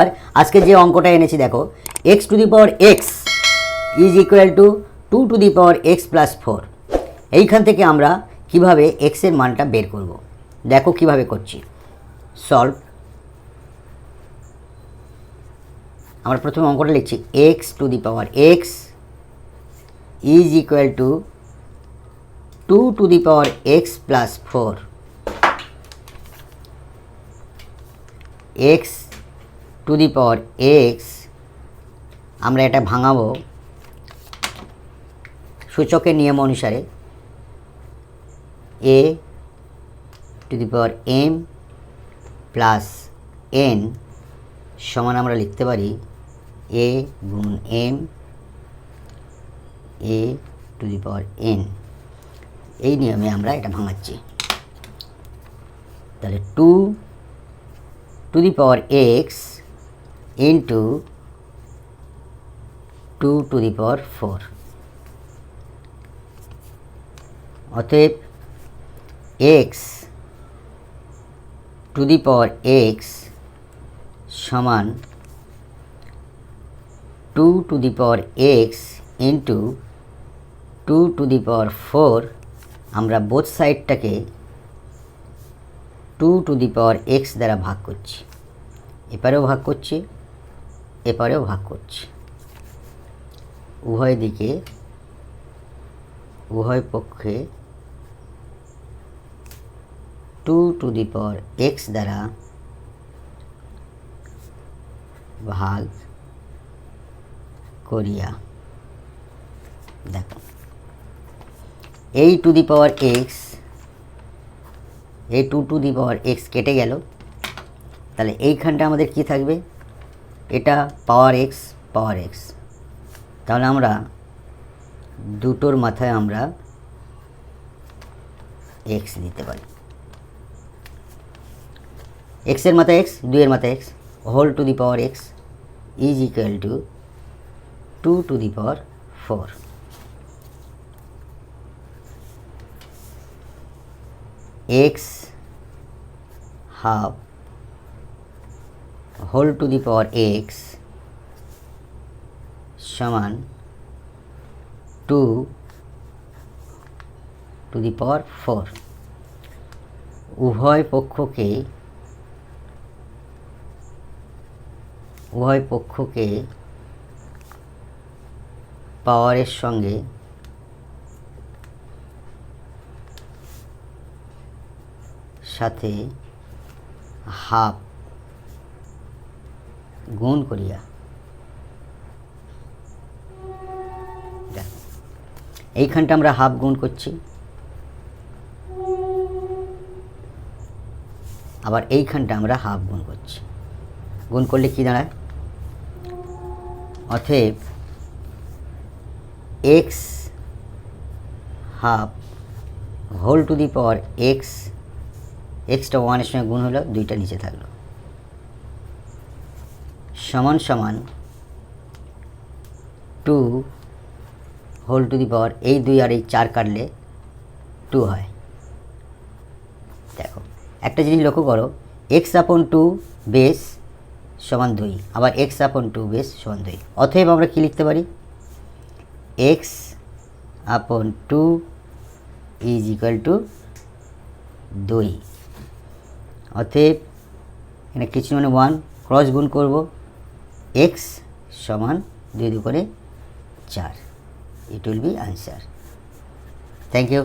আর আজকে যে অঙ্কটা এনেছি, দেখো x to the power x is equal to two to the power x plus four এইখান থেকে আমরা কীভাবে এক্সের মানটা বের করব? দেখো কীভাবে করছি। সলভ আমরা প্রথমে অঙ্কটা লিখছি x to the power x is equal to two to the power x plus four x to the power x, আমরা এটা ভাঙাবো সূচকের নিয়ম অনুসারে। A to the power m plus n সমান আমরা লিখতে পারি এ গুণ m, a to the power n. এই নিয়মে আমরা এটা ভাঙাচ্ছি। তাহলে two to the power x into two to the power four অতএব x to the power x সমান two to the power x into two to the power four আমরা both সাইডটাকে two to the power x দ্বারা ভাগ করছি। এপারেও ভাগ করছি। এপারেও ভাগ করছি। উভয় দিকে, উভয় পক্ষে two to the power x দ্বারা ভাগ করিয়া দেখো এই টু দি পাওয়ার এক্স এই two to the power x কেটে গেল। তাহলে এইখানটা আমাদের কি থাকবে? এটা পাওয়ার এক্স পাওয়ার এক্স তাহলে আমরা দুটোর মাথায় আমরা এক্স দিতে পারি। এক্সের মাথায় এক্স দুইয়ের মাথায় x whole to the power x is equal to two to the power four x half whole to the power x সমান two to the power four. উভয় পক্ষকে উভয় পক্ষকে পাওয়ারের সঙ্গে সাথে হাফ গুণ করিয়া। এইখানটা আমরা হাফ গুণ করছি। আবার এইখানটা আমরা হাফ গুণ করছি। গুণ করলে কি দাঁড়ায়? অতএব X half whole to the power X extra ওয়ানের সঙ্গে গুণ হলো, দুইটা নিচে থাকল। সমান সমান two whole to the power এই দুই আর এই চার কাটলে টু হয়। দেখো, একটা জিনিস লক্ষ্য করো এক্স আপন টু বেস সমান দুই, আবার এক্স আপন টু বেস সমান দুই। অতএব আমরা কী লিখতে পারি? এক্স আপন টু ইজ ইকুয়াল টু দুই। অতএব এখানে কিছু মানে ওয়ান ক্রস গুণ করব। এক্স সমান দুই দু করে চার। It will be answer thank you